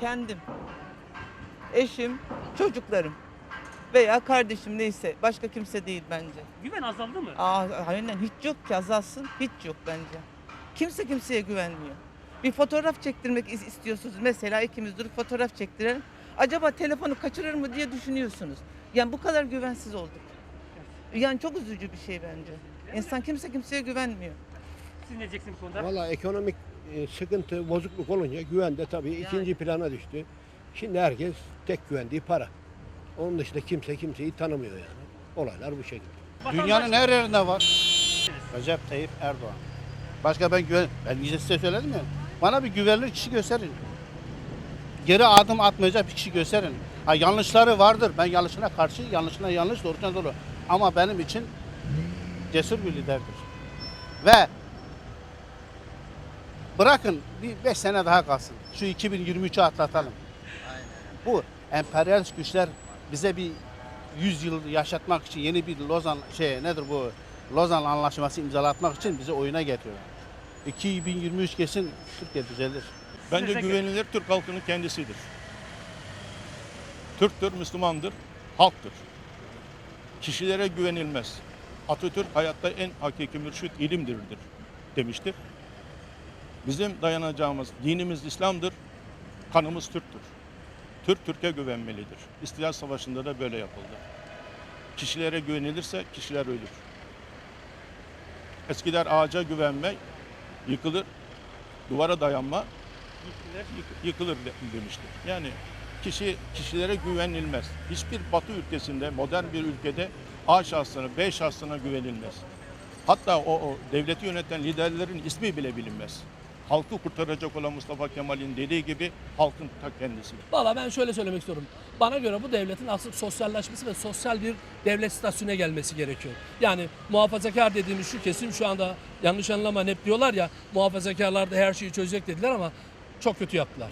kendim, eşim, çocuklarım veya kardeşim neyse başka kimse değil bence. Güven azaldı mı? Aa, aynen hiç yok ki azalsın hiç yok bence. Kimse kimseye güvenmiyor. Bir fotoğraf çektirmek is- istiyorsunuz. Mesela ikimiz durup fotoğraf çektirelim. Acaba telefonu kaçırır mı diye düşünüyorsunuz. Yani bu kadar güvensiz olduk. Yani çok üzücü bir şey bence. İnsan kimse kimseye güvenmiyor. Siz ne diyeceksiniz bu konuda? Valla ekonomik e, sıkıntı, bozukluk olunca güven de tabii Yani. ikinci plana düştü. Şimdi herkes tek güvendiği para. Onun dışında kimse kimseyi tanımıyor yani. Olaylar bu şekilde. Dünyanın her yerinde var. Recep Tayyip Erdoğan. Başka ben güven... Ben size söyledim ya. Bana bir güvenilir kişi gösterin. Geri adım atmayacak bir kişi gösterin. Ha, yanlışları vardır. Ben yanlışına karşı, yanlışına yanlış, doğrusuna doğru. Ama benim için cesur bir liderdir. Ve bırakın bir beş sene daha kalsın. Şu 2023'ü atlatalım. Bu emperyalist güçler bize bir 100 yıl yaşatmak için yeni bir Lozan şey nedir bu Lozan Anlaşması imzalatmak için bizi oyuna getiriyor. 2023 kesin Türkiye düzelir. Bence güvenilir Türk halkının kendisidir. Türktür, Müslümandır, halktır. Kişilere güvenilmez. Atatürk hayatta en hakiki mürşit ilimdirdir demiştir. Bizim dayanacağımız dinimiz İslam'dır, kanımız Türktür. Türk Türkiye güvenmelidir. İstiklal Savaşı'nda da böyle yapıldı. Kişilere güvenilirse kişiler ölür. Eskiler ağaca güvenme, yıkılır, duvara dayanma, yık- yıkılır de- demiştir. Yani kişi kişilere güvenilmez. Hiçbir Batı ülkesinde, modern bir ülkede A şahsına, B şahsına güvenilmez. Hatta o, o devleti yöneten liderlerin ismi bile bilinmez. Halkı kurtaracak olan Mustafa Kemal'in dediği gibi halkın ta kendisi. Valla ben şöyle söylemek istiyorum. Bana göre bu devletin asıl sosyalleşmesi ve sosyal bir devlet statüsüne gelmesi gerekiyor. Yani muhafazakar dediğimiz şu kesim şu anda yanlış anlama hep diyorlar ya muhafazakarlar da her şeyi çözecek dediler ama çok kötü yaptılar.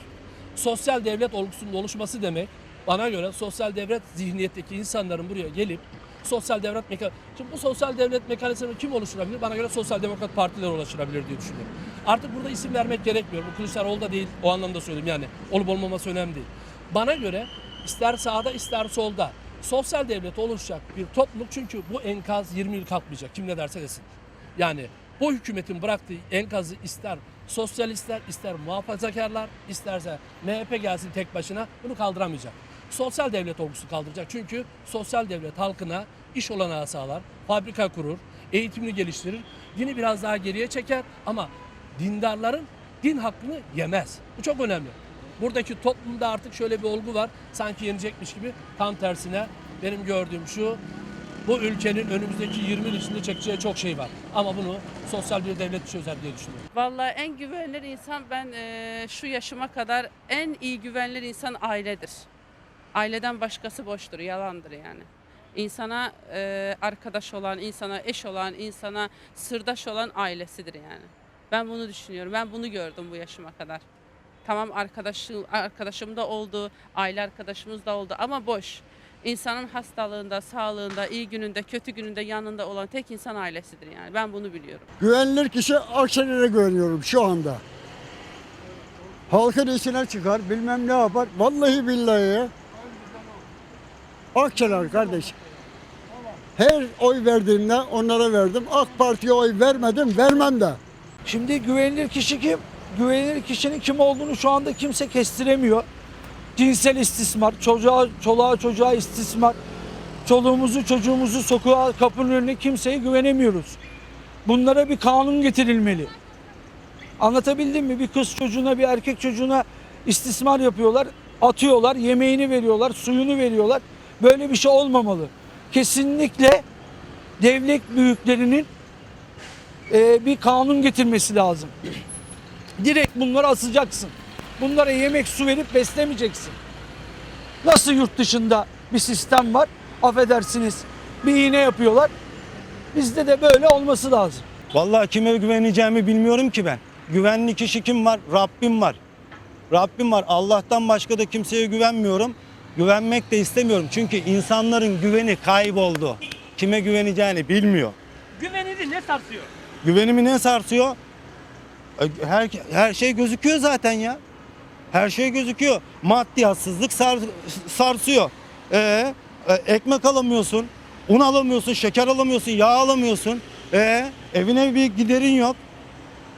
Sosyal devlet olgusunun oluşması demek bana göre sosyal devlet zihniyetteki insanların buraya gelip sosyal devlet mekan Şimdi bu sosyal devlet mekanizması kim oluşturabilir? Bana göre sosyal demokrat partiler oluşturabilir diye düşünüyorum. Artık burada isim vermek gerekmiyor. Bu Kılıçdaroğlu da değil. O anlamda söyleyeyim yani. Olup olmaması önemli değil. Bana göre ister sağda ister solda sosyal devlet oluşacak bir topluluk çünkü bu enkaz 20 yıl kalkmayacak. Kim ne derse desin. Yani bu hükümetin bıraktığı enkazı ister sosyalistler, ister muhafazakarlar, isterse MHP gelsin tek başına bunu kaldıramayacak. Sosyal devlet olgusu kaldıracak. Çünkü sosyal devlet halkına iş olanağı sağlar, fabrika kurur, eğitimini geliştirir, dini biraz daha geriye çeker ama dindarların din hakkını yemez. Bu çok önemli. Buradaki toplumda artık şöyle bir olgu var. Sanki yenecekmiş gibi tam tersine benim gördüğüm şu bu ülkenin önümüzdeki 20 yıl içinde çekeceği çok şey var. Ama bunu sosyal bir devlet çözer diye düşünüyorum. Vallahi en güvenilir insan ben eee, şu yaşıma kadar en iyi güvenilir insan ailedir. Aileden başkası boştur, yalandır yani. İnsana eee, arkadaş olan, insana eş olan, insana sırdaş olan ailesidir yani. Ben bunu düşünüyorum. Ben bunu gördüm bu yaşıma kadar. Tamam arkadaşım, arkadaşım da oldu, aile arkadaşımız da oldu ama boş. İnsanın hastalığında, sağlığında, iyi gününde, kötü gününde yanında olan tek insan ailesidir yani. Ben bunu biliyorum. Güvenilir kişi Akşener'e güveniyorum şu anda. Halkın içine çıkar, bilmem ne yapar. Vallahi billahi ya. Akşener kardeşim. Her oy verdiğimde onlara verdim. AK Parti'ye oy vermedim, vermem de. Şimdi güvenilir kişi kim? Güvenilir kişinin kim olduğunu şu anda kimse kestiremiyor. Cinsel istismar, çocuğa, çoluğa çocuğa istismar. Çoluğumuzu çocuğumuzu sokağa kapının önüne kimseye güvenemiyoruz. Bunlara bir kanun getirilmeli. Anlatabildim mi? Bir kız çocuğuna bir erkek çocuğuna istismar yapıyorlar. Atıyorlar, yemeğini veriyorlar, suyunu veriyorlar. Böyle bir şey olmamalı. Kesinlikle devlet büyüklerinin e, bir kanun getirmesi lazım. Direkt bunları asacaksın. Bunlara yemek su verip beslemeyeceksin. Nasıl yurt dışında bir sistem var? Affedersiniz bir iğne yapıyorlar. Bizde de böyle olması lazım. Vallahi kime güveneceğimi bilmiyorum ki ben. Güvenli kişi kim var? Rabbim var. Rabbim var. Allah'tan başka da kimseye güvenmiyorum. Güvenmek de istemiyorum. Çünkü insanların güveni kayboldu. Kime güveneceğini bilmiyor. Güveninizi ne sarsıyor? Güvenimi ne sarsıyor? E, Her, her şey gözüküyor zaten ya. Her şey gözüküyor. Maddiyatsızlık sar- sarsıyor. Ee, ekmek alamıyorsun, un alamıyorsun, şeker alamıyorsun, yağ alamıyorsun. Ee, evine bir giderin yok.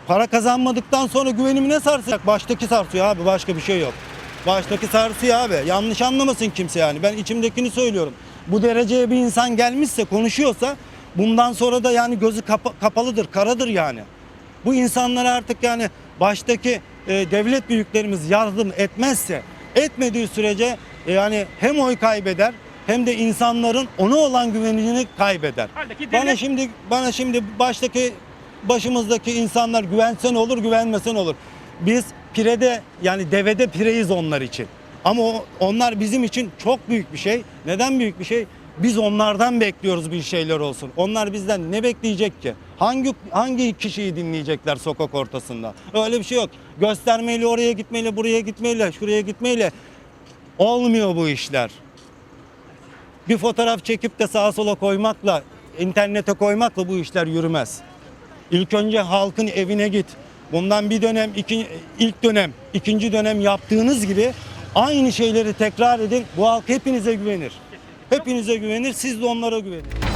Para kazanmadıktan sonra güvenimi ne sarsacak? Baştaki sarsıyor abi başka bir şey yok. Baştaki sarsıyor abi. Yanlış anlamasın kimse yani. Ben içimdekini söylüyorum. Bu dereceye bir insan gelmişse konuşuyorsa bundan sonra da yani gözü kapa- kapalıdır, karadır yani. Bu insanlara artık yani baştaki e, devlet büyüklerimiz yardım etmezse etmediği sürece e, yani hem oy kaybeder hem de insanların ona olan güvenini kaybeder. Halbuki Bana devlet şimdi bana şimdi baştaki başımızdaki insanlar güvensen olur, güvenmesen olur. Biz pirede yani devede pireyiz onlar için. Ama o- onlar bizim için çok büyük bir şey. Neden büyük bir şey? Biz onlardan bekliyoruz bir şeyler olsun. Onlar bizden ne bekleyecek ki? Hangi hangi kişiyi dinleyecekler sokak ortasında? Öyle bir şey yok. Göstermeyle oraya gitmeyle, buraya gitmeyle, şuraya gitmeyle olmuyor bu işler bir fotoğraf çekip de sağa sola koymakla, internete koymakla bu işler yürümez. İlk önce halkın evine git. Bundan bir dönem, iki, ilk dönem, ikinci dönem yaptığınız gibi aynı şeyleri tekrar edin. Bu halk hepinize güvenir. Hepinize güvenir, siz de onlara güvenin.